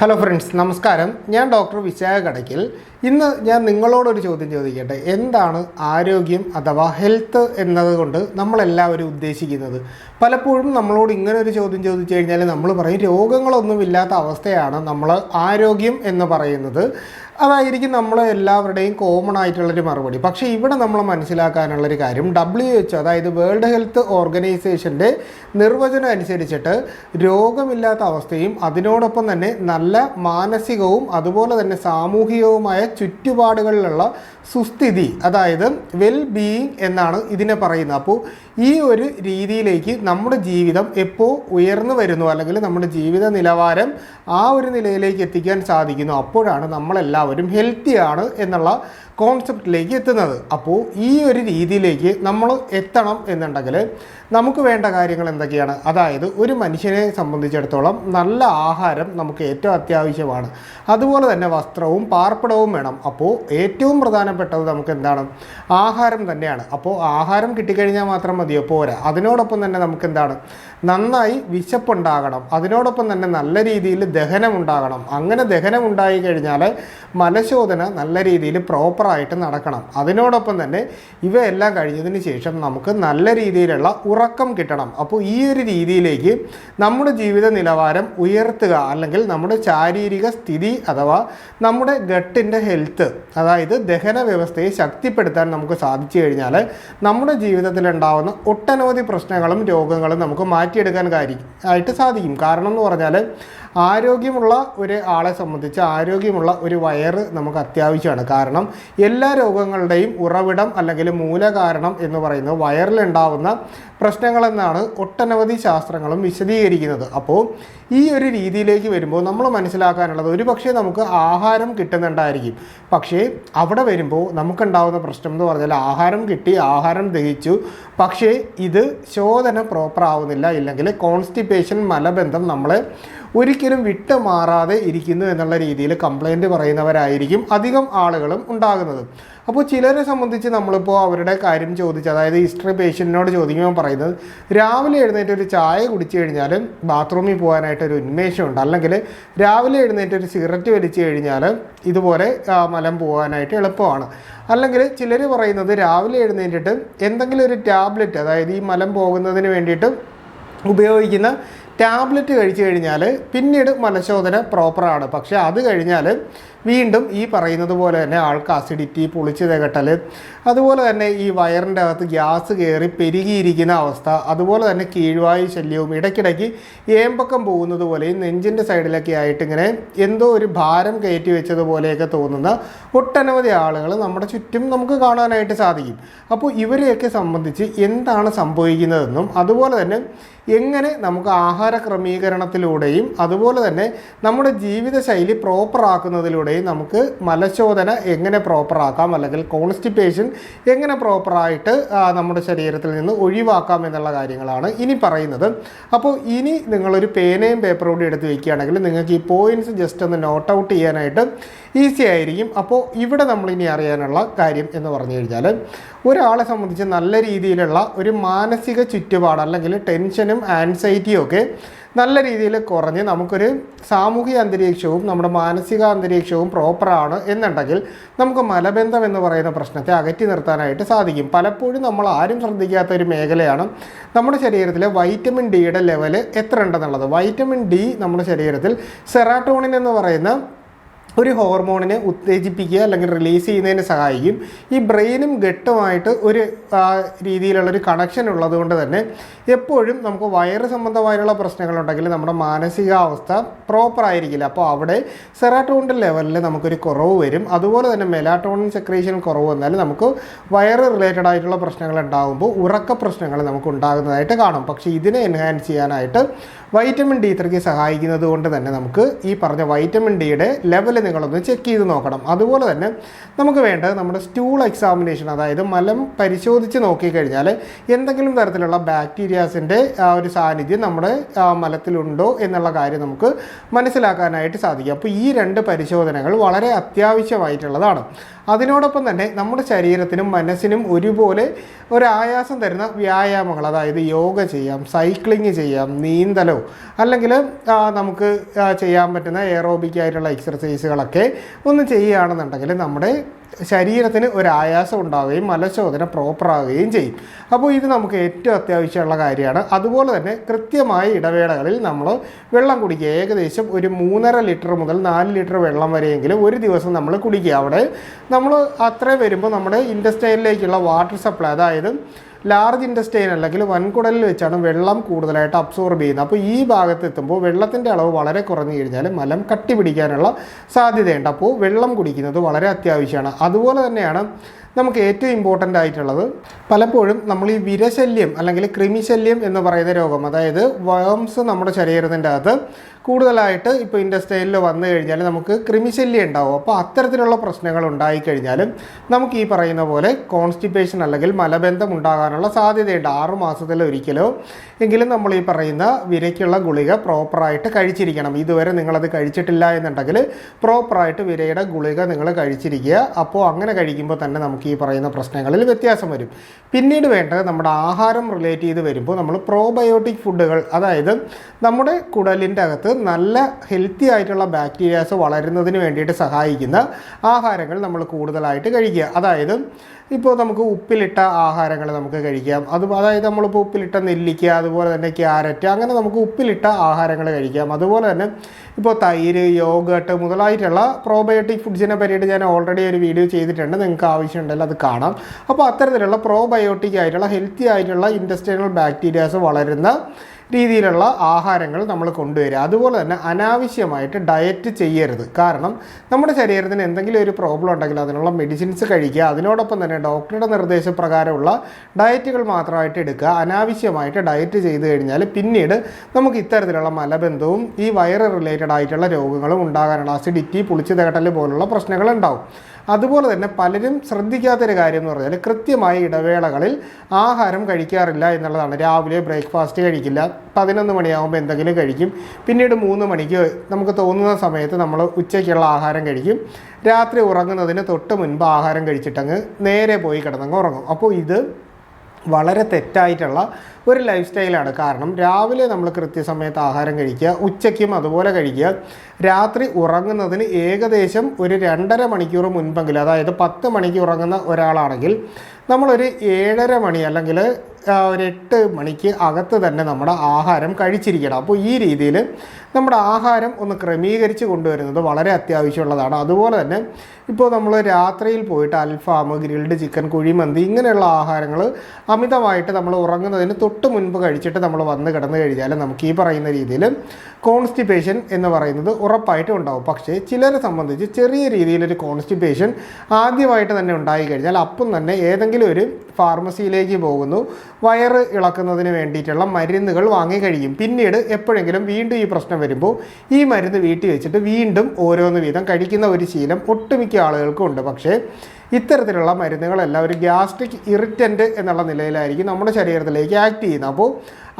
Hello friends നമസ്കാരം. ഞാൻ doctor Vishakha Kadakkal ഇന്ന് ഞാൻ നിങ്ങളോടൊരു ചോദ്യം ചോദിക്കട്ടെ. എന്താണ് ആരോഗ്യം അഥവാ ഹെൽത്ത് എന്നതുകൊണ്ട് നമ്മളെല്ലാവരും ഉദ്ദേശിക്കുന്നത്? പലപ്പോഴും നമ്മളോട് ഇങ്ങനെ ഒരു ചോദ്യം ചോദിച്ചു കഴിഞ്ഞാൽ നമ്മൾ പറയും രോഗങ്ങളൊന്നുമില്ലാത്ത അവസ്ഥയാണ് നമ്മൾ ആരോഗ്യം എന്ന് പറയുന്നത്. അതായിരിക്കും നമ്മൾ എല്ലാവരുടെയും കോമൺ ആയിട്ടുള്ളൊരു മറുപടി. പക്ഷേ ഇവിടെ നമ്മൾ മനസ്സിലാക്കാനുള്ളൊരു കാര്യം ഡബ്ല്യു എച്ച് അതായത് വേൾഡ് ഹെൽത്ത് ഓർഗനൈസേഷന്റെ നിർവചനം അനുസരിച്ചിട്ട് രോഗമില്ലാത്ത അവസ്ഥയും അതിനോടൊപ്പം തന്നെ നല്ല മാനസികവും അതുപോലെ തന്നെ സാമൂഹികവുമായ ചുറ്റുപാടുകളിലുള്ള സുസ്ഥിതി അതായത് വെൽ ബീയിങ് എന്നാണ് ഇതിനെ പറയുന്നത്. അപ്പോൾ ഈ ഒരു രീതിയിലേക്ക് നമ്മുടെ ജീവിതം എപ്പോൾ ഉയർന്നു വരുന്നു അല്ലെങ്കിൽ നമ്മുടെ ജീവിത നിലവാരം ആ ഒരു നിലയിലേക്ക് എത്തിക്കാൻ സാധിക്കുന്നു അപ്പോഴാണ് നമ്മളെല്ലാവരും ഹെൽത്തിയാണ് എന്നുള്ള കോൺസെപ്റ്റിലേക്ക് എത്തുന്നത്. അപ്പോൾ ഈ ഒരു രീതിയിലേക്ക് നമ്മൾ എത്തണം എന്നുണ്ടെങ്കിൽ നമുക്ക് വേണ്ട കാര്യങ്ങൾ എന്തൊക്കെയാണ്? അതായത് ഒരു മനുഷ്യനെ സംബന്ധിച്ചിടത്തോളം നല്ല ആഹാരം നമുക്ക് ഏറ്റവും അത്യാവശ്യമാണ്. അതുപോലെ തന്നെ വസ്ത്രവും പാർപ്പിടവും വേണം. അപ്പോൾ ഏറ്റവും പ്രധാനപ്പെട്ടത് നമുക്ക് എന്താണ്? ആഹാരം തന്നെയാണ്. അപ്പോൾ ആഹാരം കിട്ടിക്കഴിഞ്ഞാൽ മാത്രം മതിയോ? പോരാ. അതിനോടൊപ്പം തന്നെ നമുക്ക് എന്താണ് നന്നായി വിശപ്പുണ്ടാകണം. അതിനോടൊപ്പം തന്നെ നല്ല രീതിയിൽ ദഹനം ഉണ്ടാകണം അങ്ങനെ ദഹനം ഉണ്ടായി കഴിഞ്ഞാൽ മലശോധന നല്ല രീതിയിൽ പ്രോപ്പറായിട്ട് നടക്കണം. അതിനോടൊപ്പം തന്നെ ഇവയെല്ലാം കഴിഞ്ഞതിന് ശേഷം നമുക്ക് നല്ല രീതിയിലുള്ള ഉറക്കം കിട്ടണം. അപ്പോൾ ഈ ഒരു രീതിയിലേക്ക് നമ്മുടെ ജീവിത നിലവാരം ഉയർത്തുക അല്ലെങ്കിൽ നമ്മുടെ ശാരീരിക സ്ഥിതി അഥവാ നമ്മുടെ ഗട്ടിന്റെ ഹെൽത്ത് അതായത് ദഹന വ്യവസ്ഥയെ ശക്തിപ്പെടുത്താൻ നമുക്ക് സാധിച്ചു കഴിഞ്ഞാൽ നമ്മുടെ ജീവിതത്തിലുണ്ടാവുന്ന ഒട്ടനവധി പ്രശ്നങ്ങളും രോഗങ്ങളും നമുക്ക് മാറ്റിയെടുക്കാൻ കാര്യം ആയിട്ട് സാധിക്കും. കാരണം എന്ന് പറഞ്ഞാൽ ആരോഗ്യമുള്ള ഒരു ആളെ സംബന്ധിച്ച് ആരോഗ്യമുള്ള ഒരു വയറ് നമുക്ക് അത്യാവശ്യമാണ്. കാരണം എല്ലാ രോഗങ്ങളുടെയും ഉറവിടം അല്ലെങ്കിൽ മൂലകാരണം എന്ന് പറയുന്നത് വയറിലുണ്ടാവുന്ന പ്രശ്നങ്ങളെന്നാണ് ഒട്ടനവധി ശാസ്ത്രങ്ങളും വിശദീകരിക്കുന്നത്. അപ്പോൾ ഈ ഒരു രീതിയിലേക്ക് വരുമ്പോൾ നമ്മൾ മനസ്സിലാക്കാനുള്ളത് ഒരു പക്ഷേ നമുക്ക് ആഹാരം കിട്ടുന്നുണ്ടായിരിക്കും. പക്ഷേ അവിടെ വരുമ്പോൾ നമുക്കുണ്ടാവുന്ന പ്രശ്നം എന്ന് പറഞ്ഞാൽ ആഹാരം കിട്ടി ആഹാരം ദഹിച്ചു. പക്ഷേ ഇത് ശോധന പ്രോപ്പർ ആവുന്നില്ല. ഇല്ലെങ്കിൽ കോൺസ്റ്റിപ്പേഷൻ മലബന്ധം നമ്മളെ ഒരിക്കലും വിട്ട് മാറാതെ ഇരിക്കുന്നു എന്നുള്ള രീതിയിൽ കംപ്ലൈന്റ് പറയുന്നവരായിരിക്കും അധികം ആളുകളും ഉണ്ടാകുന്നത്. അപ്പോൾ ചിലരെ സംബന്ധിച്ച് നമ്മളിപ്പോൾ അവരുടെ കാര്യം ചോദിച്ച് അതായത് ഹിസ്റ്ററി പേഷ്യന്റിനോട് ചോദിക്കുമ്പോൾ പറയുന്നത് രാവിലെ എഴുന്നേറ്റ് ഒരു ചായ കുടിച്ചു കഴിഞ്ഞാൽ ബാത്റൂമിൽ പോകാനായിട്ട് ഒരു ഉന്മേഷമുണ്ട്. അല്ലെങ്കിൽ രാവിലെ എഴുന്നേറ്റ് ഒരു സിഗരറ്റ് വലിച്ചു കഴിഞ്ഞാൽ ഇതുപോലെ മലം പോകാനായിട്ട് എളുപ്പമാണ്. അല്ലെങ്കിൽ ചിലർ പറയുന്നത് രാവിലെ എഴുന്നേറ്റിട്ട് എന്തെങ്കിലും ഒരു ടാബ്ലറ്റ് അതായത് ഈ മലം പോകുന്നതിന് വേണ്ടിയിട്ട് ഉപയോഗിക്കുന്ന ടാബ്ലറ്റ് കഴിച്ചു കഴിഞ്ഞാൽ പിന്നീട് മനഃശോധന പ്രോപ്പറാണ് പക്ഷേ അത് കഴിഞ്ഞാൽ വീണ്ടും ഈ പറയുന്നത് പോലെ തന്നെ ആൾക്ക് അസിഡിറ്റി പുളിച്ച് തികട്ടൽ അതുപോലെ തന്നെ ഈ വയറിന്റെ അകത്ത് ഗ്യാസ് കയറി പെരുകിയിരിക്കുന്ന അവസ്ഥ അതുപോലെ തന്നെ കീഴ്വായു ശല്യവും ഇടയ്ക്കിടയ്ക്ക് ഏമ്പക്കം പോകുന്നത് പോലെയും നെഞ്ചിന്റെ സൈഡിലൊക്കെ ആയിട്ട് ഇങ്ങനെ എന്തോ ഒരു ഭാരം കയറ്റി വെച്ചതുപോലെയൊക്കെ തോന്നുന്ന ഒട്ടനവധി ആളുകൾ നമ്മുടെ ചുറ്റും നമുക്ക് കാണാനായിട്ട് സാധിക്കും. അപ്പോൾ ഇവരെയൊക്കെ സംബന്ധിച്ച് എന്താണ് സംഭവിക്കുന്നതെന്നും അതുപോലെ തന്നെ എങ്ങനെ നമുക്ക് ആഹാര ക്രമീകരണത്തിലൂടെയും അതുപോലെ തന്നെ നമ്മുടെ ജീവിതശൈലി പ്രോപ്പർ ആക്കുന്നതിലൂടെയും നമുക്ക് മലശോധന എങ്ങനെ പ്രോപ്പറാക്കാം അല്ലെങ്കിൽ കോൺസ്റ്റിപ്പേഷൻ എങ്ങനെ പ്രോപ്പറായിട്ട് നമ്മുടെ ശരീരത്തിൽ നിന്ന് ഒഴിവാക്കാം എന്നുള്ള കാര്യങ്ങളാണ് ഇനി പറയുന്നത്. അപ്പോൾ ഇനി നിങ്ങളൊരു പേനയും പേപ്പറും കൂടി എടുത്ത് വയ്ക്കുകയാണെങ്കിൽ നിങ്ങൾക്ക് ഈ പോയിന്റ്സ് ജസ്റ്റ് ഒന്ന് നോട്ട് ഔട്ട് ചെയ്യാനായിട്ട് ഈസി ആയിരിക്കും. അപ്പോൾ ഇവിടെ നമ്മളിനി അറിയാനുള്ള കാര്യം എന്ന് പറഞ്ഞു കഴിഞ്ഞാൽ ഒരാളെ സംബന്ധിച്ച് നല്ല രീതിയിലുള്ള ഒരു മാനസിക ചുറ്റുപാട് അല്ലെങ്കിൽ ടെൻഷനും ആൻസൈറ്റിയും ഒക്കെ നല്ല രീതിയിൽ കുറഞ്ഞ് നമുക്കൊരു സാമൂഹിക അന്തരീക്ഷവും നമ്മുടെ മാനസിക അന്തരീക്ഷവും പ്രോപ്പറാണ് എന്നുണ്ടെങ്കിൽ നമുക്ക് മലബന്ധം എന്ന് പറയുന്ന പ്രശ്നത്തെ അകറ്റി നിർത്താനായിട്ട് സാധിക്കും. പലപ്പോഴും നമ്മൾ ആരും ശ്രദ്ധിക്കാത്ത ഒരു മേഖലയാണ് നമ്മുടെ ശരീരത്തിലെ വൈറ്റമിൻ ഡിയുടെ ലെവൽ എത്ര ഉണ്ടെന്നുള്ളത്. വൈറ്റമിൻ ഡി നമ്മുടെ ശരീരത്തിൽ സെറാട്ടോണിൻ എന്ന് പറയുന്ന ഒരു ഹോർമോണിനെ ഉത്തേജിപ്പിക്കുക അല്ലെങ്കിൽ റിലീസ് ചെയ്യുന്നതിന് സഹായിക്കും. ഈ ബ്രെയിനും ഗട്ടുമായിട്ട് ഒരു രീതിയിലുള്ള രീതിയിലുള്ളൊരു കണക്ഷൻ ഉള്ളതുകൊണ്ട് തന്നെ എപ്പോഴും നമുക്ക് വയറ് സംബന്ധമായിട്ടുള്ള പ്രശ്നങ്ങളുണ്ടെങ്കിൽ നമ്മുടെ മാനസികാവസ്ഥ പ്രോപ്പർ ആയിരിക്കില്ല. അപ്പോൾ അവിടെ സെറാട്ടോണിന്റെ ലെവലിൽ നമുക്കൊരു കുറവ് വരും. അതുപോലെ തന്നെ മെലാട്ടോണിൻ സെക്രീഷൻ കുറവ് വന്നാൽ നമുക്ക് വയറ് റിലേറ്റഡ് ആയിട്ടുള്ള പ്രശ്നങ്ങൾ ഉണ്ടാകുമ്പോൾ ഉറക്ക പ്രശ്നങ്ങൾ നമുക്ക് ഉണ്ടാകുന്നതായിട്ട് കാണും. പക്ഷേ ഇതിനെ എൻഹാൻസ് ചെയ്യാനായിട്ട് വൈറ്റമിൻ ഡി ത്രീക്ക് സഹായിക്കുന്നത് കൊണ്ട് തന്നെ നമുക്ക് ഈ പറഞ്ഞ വൈറ്റമിൻ ഡിയുടെ ലെവൽ നിങ്ങളൊന്ന് ചെക്ക് ചെയ്ത് നോക്കണം. അതുപോലെ തന്നെ നമുക്ക് വേണ്ടത് നമ്മുടെ സ്റ്റൂൾ എക്സാമിനേഷൻ അതായത് മലം പരിശോധിച്ച് നോക്കിക്കഴിഞ്ഞാൽ എന്തെങ്കിലും തരത്തിലുള്ള ബാക്ടീരിയാസിന്റെ ആ ഒരു സാന്നിധ്യം നമ്മുടെ മലത്തിലുണ്ടോ എന്നുള്ള കാര്യം നമുക്ക് മനസ്സിലാക്കാനായിട്ട് സാധിക്കും. അപ്പോൾ ഈ രണ്ട് പരിശോധനകൾ വളരെ അത്യാവശ്യമായിട്ടുള്ളതാണ്. അതിനോടൊപ്പം തന്നെ നമ്മുടെ ശരീരത്തിനും മനസ്സിനും ഒരുപോലെ ഒരു ആയാസം തരുന്ന വ്യായാമങ്ങൾ അതായത് യോഗ ചെയ്യാം സൈക്ലിംഗ് ചെയ്യാം നീന്തലോ അല്ലെങ്കിൽ നമുക്ക് ചെയ്യാൻ പറ്റുന്ന എയറോബിക് ആയിട്ടുള്ള എക്സർസൈസുകളൊക്കെ ഒന്ന് ചെയ്യുകയാണെന്നുണ്ടെങ്കിൽ നമ്മുടെ ശരീരത്തിന് ഒരു ആയാസം ഉണ്ടാവുകയും മലശോധന പ്രോപ്പറാവുകയും ചെയ്യും. അപ്പോൾ ഇത് നമുക്ക് ഏറ്റവും അത്യാവശ്യമുള്ള കാര്യമാണ്. അതുപോലെ തന്നെ കൃത്യമായ ഇടവേളകളിൽ നമ്മൾ വെള്ളം കുടിക്കുക. ഏകദേശം ഒരു മൂന്നര ലിറ്റർ മുതൽ നാല് ലിറ്റർ വെള്ളം വരെയെങ്കിലും ഒരു ദിവസം നമ്മൾ കുടിക്കുക. അവിടെ നമ്മൾ അത്രയും വരുമ്പോൾ നമ്മുടെ ഇൻഡസ്ട്രിയിലേക്കുള്ള വാട്ടർ സപ്ലൈ അതായത് ലാർജ് ഇൻഡസ്റ്റൈൻ അല്ലെങ്കിൽ വൻകുടലിൽ വെച്ചാണ് വെള്ളം കൂടുതലായിട്ട് അബ്സോർബ് ചെയ്യുന്നത്. അപ്പോൾ ഈ ഭാഗത്ത് എത്തുമ്പോൾ വെള്ളത്തിന്റെ അളവ് വളരെ കുറഞ്ഞു കഴിഞ്ഞാൽ മലം കട്ടി പിടിക്കാനുള്ള സാധ്യതയുണ്ട്. അപ്പോൾ വെള്ളം കുടിക്കുന്നത് വളരെ അത്യാവശ്യമാണ്. അതുപോലെ തന്നെയാണ് നമുക്ക് ഏറ്റവും ഇമ്പോർട്ടന്റ് ആയിട്ടുള്ളത് പലപ്പോഴും നമ്മൾ ഈ വിരശല്യം അല്ലെങ്കിൽ കൃമിശല്യം എന്ന് പറയുന്ന രോഗം അതായത് വേംസ് നമ്മുടെ ശരീരത്തിന്റെ അകത്ത് കൂടുതലായിട്ട് ഇപ്പോൾ ഇൻഡസ്ട്രിയിൽ വന്നു കഴിഞ്ഞാൽ നമുക്ക് കൃമിശല്യം ഉണ്ടാവും. അപ്പോൾ അത്തരത്തിലുള്ള പ്രശ്നങ്ങൾ ഉണ്ടായിക്കഴിഞ്ഞാലും നമുക്ക് ഈ പറയുന്ന പോലെ കോൺസ്റ്റിപ്പേഷൻ അല്ലെങ്കിൽ മലബന്ധം ഉണ്ടാകാനുള്ള സാധ്യതയുണ്ട്. ആറ് മാസത്തിൽ ഒരിക്കലോ എങ്കിലും നമ്മൾ ഈ പറയുന്ന വിരയ്ക്കുള്ള ഗുളിക പ്രോപ്പറായിട്ട് കഴിച്ചിരിക്കണം. ഇതുവരെ നിങ്ങളത് കഴിച്ചിട്ടില്ല എന്നുണ്ടെങ്കിൽ പ്രോപ്പറായിട്ട് വിരയുടെ ഗുളിക നിങ്ങൾ കഴിച്ചിരിക്കുക. അപ്പോൾ അങ്ങനെ കഴിക്കുമ്പോൾ തന്നെ നമുക്ക് ഈ പറയുന്ന പ്രശ്നങ്ങളിൽ വ്യത്യാസം വരും. പിന്നീട് വേണ്ടത് നമ്മുടെ ആഹാരം റിലേറ്റ് ചെയ്ത് വരുമ്പോൾ നമ്മൾ പ്രോബയോട്ടിക് ഫുഡുകൾ അതായത് നമ്മുടെ കുടലിന്റെ അകത്ത് നല്ല ഹെൽത്തി ആയിട്ടുള്ള ബാക്ടീരിയാസ് വളരുന്നതിന് വേണ്ടിയിട്ട് സഹായിക്കുന്ന ആഹാരങ്ങൾ നമ്മൾ കൂടുതലായിട്ട് കഴിക്കുക. അതായത് ഇപ്പോൾ നമുക്ക് ഉപ്പിലിട്ട ആഹാരങ്ങൾ നമുക്ക് കഴിക്കാം. അത് അതായത് നമ്മളിപ്പോൾ ഉപ്പിലിട്ട നെല്ലിക്ക അതുപോലെ തന്നെ ക്യാരറ്റ് അങ്ങനെ നമുക്ക് ഉപ്പിലിട്ട ആഹാരങ്ങൾ കഴിക്കാം. അതുപോലെ തന്നെ ഇപ്പോൾ തൈര് യോഗട്ട് മുതലായിട്ടുള്ള പ്രോബയോട്ടിക് ഫുഡ്സിനെ പറ്റിയിട്ട് ഞാൻ ഓൾറെഡി ഒരു വീഡിയോ ചെയ്തിട്ടുണ്ട്. നിങ്ങൾക്ക് ആവശ്യമുണ്ടെങ്കിൽ അത് കാണാം. അപ്പോൾ അത്തരത്തിലുള്ള പ്രോബയോട്ടിക് ആയിട്ടുള്ള ഹെൽത്തി ആയിട്ടുള്ള ഇൻഡസ്ട്രിയൽ ബാക്ടീരിയാസ് വളരുന്ന രീതിയിലുള്ള ആഹാരങ്ങൾ നമ്മൾ കൊണ്ടുവരിക. അതുപോലെ തന്നെ അനാവശ്യമായിട്ട് ഡയറ്റ് ചെയ്യരുത്. കാരണം നമ്മുടെ ശരീരത്തിന് എന്തെങ്കിലും ഒരു പ്രോബ്ലം ഉണ്ടെങ്കിൽ അതിനുള്ള മെഡിസിൻസ് കഴിക്കുക. അതിനോടൊപ്പം തന്നെ ഡോക്ടറുടെ നിർദ്ദേശപ്രകാരമുള്ള ഡയറ്റുകൾ മാത്രമായിട്ട് എടുക്കുക. അനാവശ്യമായിട്ട് ഡയറ്റ് ചെയ്ത് കഴിഞ്ഞാൽ പിന്നീട് നമുക്ക് ഇത്തരത്തിലുള്ള മലബന്ധവും ഈ വയറ് റിലേറ്റഡ് ആയിട്ടുള്ള രോഗങ്ങളും ഉണ്ടാകാനുള്ള അസിഡിറ്റി പുളിച്ചു തേട്ടൽ പോലുള്ള പ്രശ്നങ്ങൾ ഉണ്ടാവും. അതുപോലെ തന്നെ പലരും ശ്രദ്ധിക്കാത്തൊരു കാര്യം എന്ന് പറഞ്ഞാൽ കൃത്യമായ ഇടവേളകളിൽ ആഹാരം കഴിക്കാറില്ല എന്നുള്ളതാണ്. രാവിലെ ബ്രേക്ക്ഫാസ്റ്റ് കഴിക്കില്ല. പതിനൊന്ന് മണിയാകുമ്പോൾ എന്തെങ്കിലും കഴിക്കും. പിന്നീട് മൂന്ന് മണിക്ക് നമുക്ക് തോന്നുന്ന സമയത്ത് നമ്മൾ ഉച്ചയ്ക്കുള്ള ആഹാരം കഴിക്കും. രാത്രി ഉറങ്ങുന്നതിന് തൊട്ട് മുൻപ് ആഹാരം കഴിച്ചിട്ടങ്ങ് നേരെ പോയി കിടന്നങ്ങ് ഉറങ്ങും. അപ്പോൾ ഇത് വളരെ തെറ്റായിട്ടുള്ള ഒരു ലൈഫ് സ്റ്റൈലാണ്. കാരണം രാവിലെ നമ്മൾ കൃത്യസമയത്ത് ആഹാരം കഴിക്കുക ഉച്ചയ്ക്കും അതുപോലെ കഴിക്കുക. രാത്രി ഉറങ്ങുന്നതിന് ഏകദേശം ഒരു രണ്ടര മണിക്കൂർ മുൻപെങ്കിലും അതായത് പത്ത് മണിക്ക് ഉറങ്ങുന്ന ഒരാളാണെങ്കിൽ നമ്മളൊരു ഏഴര മണി അല്ലെങ്കിൽ ഒരു എട്ട് മണിക്ക് അകത്ത് തന്നെ നമ്മുടെ ആഹാരം കഴിച്ചിരിക്കണം. അപ്പോൾ ഈ രീതിയിൽ നമ്മുടെ ആഹാരം ഒന്ന് ക്രമീകരിച്ച് കൊണ്ടുവരുന്നത് വളരെ അത്യാവശ്യമുള്ളതാണ്. അതുപോലെ തന്നെ ഇപ്പോൾ നമ്മൾ രാത്രിയിൽ പോയിട്ട് അൽഫാം ഗ്രിൽഡ് ചിക്കൻ കുഴിമന്തി ഇങ്ങനെയുള്ള ആഹാരങ്ങൾ അമിതമായിട്ട് നമ്മൾ ഉറങ്ങുന്നതിന് തൊട്ട് മുൻപ് കഴിച്ചിട്ട് നമ്മൾ വന്ന് കിടന്നു കഴിഞ്ഞാൽ നമുക്ക് ഈ പറയുന്ന രീതിയിൽ കോൺസ്റ്റിപ്പേഷൻ എന്ന് പറയുന്നത് ഉറപ്പായിട്ടും ഉണ്ടാവും. പക്ഷേ ചിലരെ സംബന്ധിച്ച് ചെറിയ രീതിയിലൊരു കോൺസ്റ്റിപ്പേഷൻ ആദ്യമായിട്ട് തന്നെ ഉണ്ടായി കഴിഞ്ഞാൽ അപ്പം തന്നെ ഏതെങ്കിലും ഒരു ഫാർമസിയിലേക്ക് പോകുന്നു. വയറ് ഇളക്കുന്നതിന് വേണ്ടിയിട്ടുള്ള മരുന്നുകൾ വാങ്ങി കഴിയും. പിന്നീട് എപ്പോഴെങ്കിലും വീണ്ടും ഈ പ്രശ്നം വരുമ്പോൾ ഈ മരുന്ന് വീട്ടിൽ വെച്ചിട്ട് വീണ്ടും ഓരോന്ന് വീതം കഴിക്കുന്ന ഒരു ശീലം ഒട്ടുമിക്ക ആളുകൾക്കും ഉണ്ട്. പക്ഷേ ഇത്തരത്തിലുള്ള മരുന്നുകളെല്ലാം ഒരു ഗ്യാസ്ട്രിക് ഇറിറ്റന്റ് എന്നുള്ള നിലയിലായിരിക്കും നമ്മുടെ ശരീരത്തിലേക്ക് ആക്ട് ചെയ്യുന്നത്. അപ്പോൾ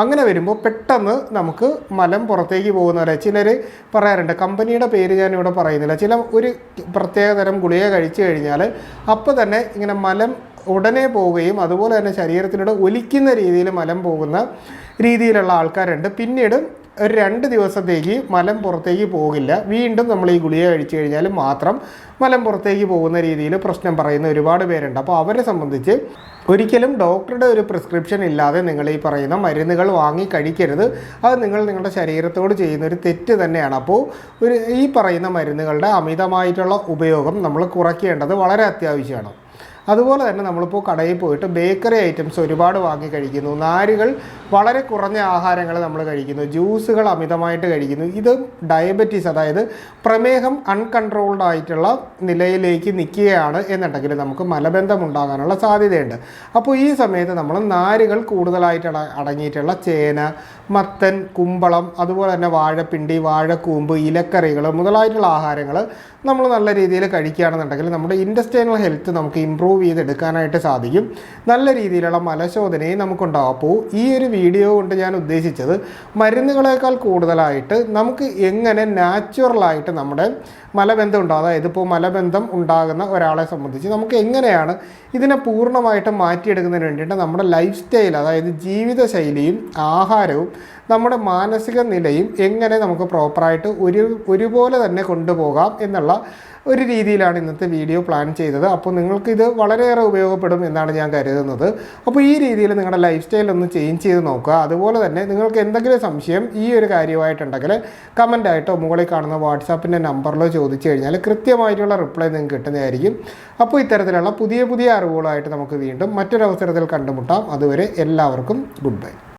അങ്ങനെ വരുമ്പോൾ പെട്ടെന്ന് നമുക്ക് മലം പുറത്തേക്ക് പോകുന്നവരെ ചിലർ പറയാറുണ്ട്. കമ്പനിയുടെ പേര് ഞാൻ ഇവിടെ പറയുന്നില്ല. ചില ഒരു പ്രത്യേകതരം ഗുളിക കഴിച്ചു കഴിഞ്ഞാൽ അപ്പോൾ തന്നെ ഇങ്ങനെ മലം ഉടനെ പോവുകയും അതുപോലെ തന്നെ ശരീരത്തിലൂടെ ഒലിക്കുന്ന രീതിയിൽ മലം പോകുന്ന രീതിയിലുള്ള ആൾക്കാരുണ്ട്. പിന്നീട് ഒരു രണ്ട് ദിവസത്തേക്ക് മലം പുറത്തേക്ക് പോകില്ല. വീണ്ടും നമ്മൾ ഈ ഗുളിക കഴിച്ചു കഴിഞ്ഞാൽ മാത്രം മലം പുറത്തേക്ക് പോകുന്ന രീതിയിൽ പ്രശ്നം പറയുന്ന ഒരുപാട് പേരുണ്ട്. അപ്പോൾ അവരെ സംബന്ധിച്ച് ഒരിക്കലും ഡോക്ടറുടെ ഒരു പ്രിസ്ക്രിപ്ഷൻ ഇല്ലാതെ നിങ്ങൾ ഈ പറയുന്ന മരുന്നുകൾ വാങ്ങി കഴിക്കരുത്. അത് നിങ്ങൾ നിങ്ങളുടെ ശരീരത്തോട് ചെയ്യുന്ന ഒരു തെറ്റ് തന്നെയാണ്. അപ്പോൾ ഒരു ഈ പറയുന്ന മരുന്നുകളുടെ അമിതമായിട്ടുള്ള ഉപയോഗം നമ്മൾ കുറയ്ക്കേണ്ടത് വളരെ അത്യാവശ്യമാണ്. അതുപോലെ തന്നെ നമ്മളിപ്പോൾ കടയിൽ പോയിട്ട് ബേക്കറി ഐറ്റംസ് ഒരുപാട് വാങ്ങി കഴിക്കുന്നു. നാരുകൾ വളരെ കുറഞ്ഞ ആഹാരങ്ങൾ നമ്മൾ കഴിക്കുന്നു. ജ്യൂസുകൾ അമിതമായിട്ട് കഴിക്കുന്നു. ഇത് ഡയബറ്റീസ് അതായത് പ്രമേഹം അൺകൺട്രോൾഡ് ആയിട്ടുള്ള നിലയിലേക്ക് നിൽക്കുകയാണ് എന്നുണ്ടെങ്കിൽ നമുക്ക് മലബന്ധം ഉണ്ടാകാനുള്ള സാധ്യതയുണ്ട്. അപ്പോൾ ഈ സമയത്ത് നമ്മൾ നാരുകൾ കൂടുതലായിട്ട് അട- അടങ്ങിയിട്ടുള്ള ചേന മത്തൻ കുമ്പളം അതുപോലെ തന്നെ വാഴപ്പിണ്ടി വാഴക്കൂമ്പ് ഇലക്കറികൾ മുതലായിട്ടുള്ള ആഹാരങ്ങൾ നമ്മൾ നല്ല രീതിയിൽ കഴിക്കുകയാണെന്നുണ്ടെങ്കിൽ നമ്മുടെ ഇൻഡസ്ട്രിയൽ ഹെൽത്ത് നമുക്ക് ഇമ്പ്രൂവ് ചെയ്തെടുക്കാനായിട്ട് സാധിക്കും. നല്ല രീതിയിലുള്ള മലശോധനയും നമുക്കുണ്ടാകും അപ്പോൾ ഈ ഒരു വീഡിയോ കൊണ്ട് ഞാൻ ഉദ്ദേശിച്ചത് മരുന്നുകളേക്കാൾ കൂടുതലായിട്ട് നമുക്ക് എങ്ങനെ നാച്ചുറലായിട്ട് നമ്മുടെ മലബന്ധം ഉണ്ടാകും അതായത് ഇപ്പോൾ മലബന്ധം ഉണ്ടാകുന്ന ഒരാളെ സംബന്ധിച്ച് നമുക്ക് എങ്ങനെയാണ് ഇതിനെ പൂർണമായിട്ട് മാറ്റിയെടുക്കുന്നതിന് വേണ്ടിയിട്ട് നമ്മുടെ ലൈഫ് സ്റ്റൈൽ അതായത് ജീവിതശൈലിയും ആഹാരവും നമ്മുടെ മാനസിക നിലയും എങ്ങനെ നമുക്ക് പ്രോപ്പറായിട്ട് ഒരു ഒരുപോലെ തന്നെ കൊണ്ടുപോകാം എന്നുള്ള ഒരു രീതിയിലാണ് ഇന്നത്തെ വീഡിയോ പ്ലാൻ ചെയ്തത്. അപ്പോൾ നിങ്ങൾക്ക് ഇത് വളരെയേറെ ഉപയോഗപ്പെടും എന്നാണ് ഞാൻ കരുതുന്നത്. അപ്പോൾ ഈ രീതിയിൽ നിങ്ങളുടെ ലൈഫ് സ്റ്റൈൽ ഒന്ന് ചേഞ്ച് ചെയ്ത് നോക്കുക. അതുപോലെ തന്നെ നിങ്ങൾക്ക് എന്തെങ്കിലും സംശയം ഈ ഒരു കാര്യമായിട്ടുണ്ടെങ്കിൽ കമന്റായിട്ടോ മുകളിൽ കാണുന്ന വാട്സാപ്പിന്റെ നമ്പറിലോ ചോദിച്ചു കഴിഞ്ഞാൽ കൃത്യമായിട്ടുള്ള റിപ്ലൈ നിങ്ങൾക്ക് കിട്ടുന്നതായിരിക്കും. അപ്പോൾ ഇത്തരത്തിലുള്ള പുതിയ പുതിയ അറിവുകളായിട്ട് നമുക്ക് വീണ്ടും മറ്റൊരവസരത്തിൽ കണ്ടുമുട്ടാം. അതുവരെ എല്ലാവർക്കും ഗുഡ് ബൈ